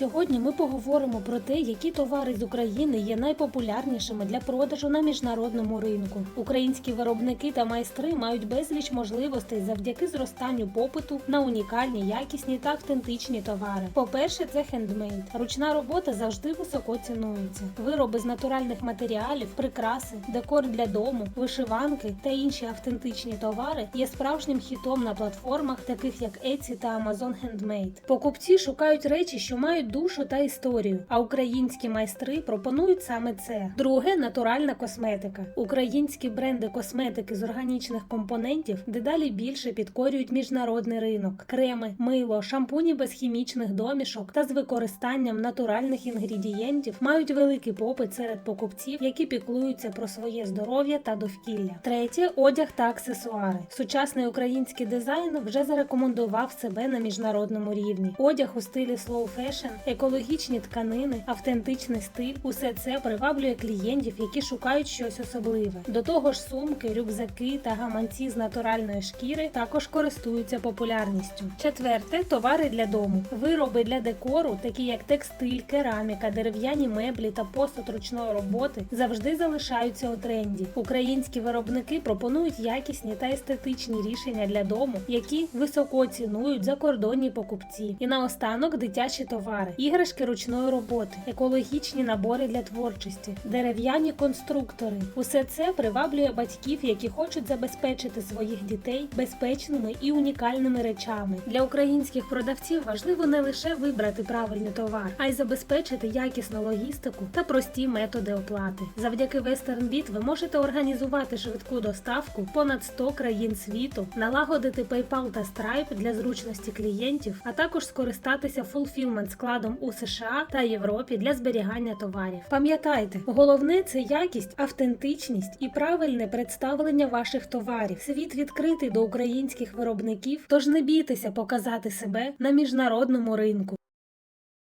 Сьогодні ми поговоримо про те, які товари з України є найпопулярнішими для продажу на міжнародному ринку. Українські виробники та майстри мають безліч можливостей завдяки зростанню попиту на унікальні, якісні та автентичні товари. По-перше, це хендмейд. Ручна робота завжди високо цінується. Вироби з натуральних матеріалів, прикраси, декор для дому, вишиванки та інші автентичні товари є справжнім хітом на платформах, таких як Etsy та Amazon Handmade. Покупці шукають речі, що мають душу та історію, а українські майстри пропонують саме це. Друге натуральна косметика. Українські бренди косметики з органічних компонентів дедалі більше підкорюють міжнародний ринок. Креми, мило, шампуні без хімічних домішок та з використанням натуральних інгредієнтів мають великий попит серед покупців, які піклуються про своє здоров'я та довкілля. Третє одяг та аксесуари. Сучасний український дизайн вже зарекомендував себе на міжнародному рівні. Одяг у стилі slow fashion, екологічні тканини, автентичний стиль усе це приваблює клієнтів, які шукають щось особливе. До того ж, сумки, рюкзаки та гаманці з натуральної шкіри також користуються популярністю. Четверте товари для дому. Вироби для декору, такі як текстиль, кераміка, дерев'яні меблі та посуд ручної роботи, завжди залишаються у тренді. Українські виробники пропонують якісні та естетичні рішення для дому, які високо цінують закордонні покупці. І наостанок дитячі товари, іграшки ручної роботи, екологічні набори для творчості, дерев'яні конструктори. Усе це приваблює батьків, які хочуть забезпечити своїх дітей безпечними і унікальними речами. Для українських продавців важливо не лише вибрати правильний товар, а й забезпечити якісну логістику та прості методи оплати. Завдяки WesternBit ви можете організувати швидку доставку понад 100 країн світу, налагодити PayPal та Stripe для зручності клієнтів, а також скористатися фулфілмент складом у США та Європі для зберігання товарів. Пам'ятайте, головне це якість, автентичність і правильне представлення ваших товарів. Світ відкритий до українських виробників, тож не бійтеся показати себе на міжнародному ринку.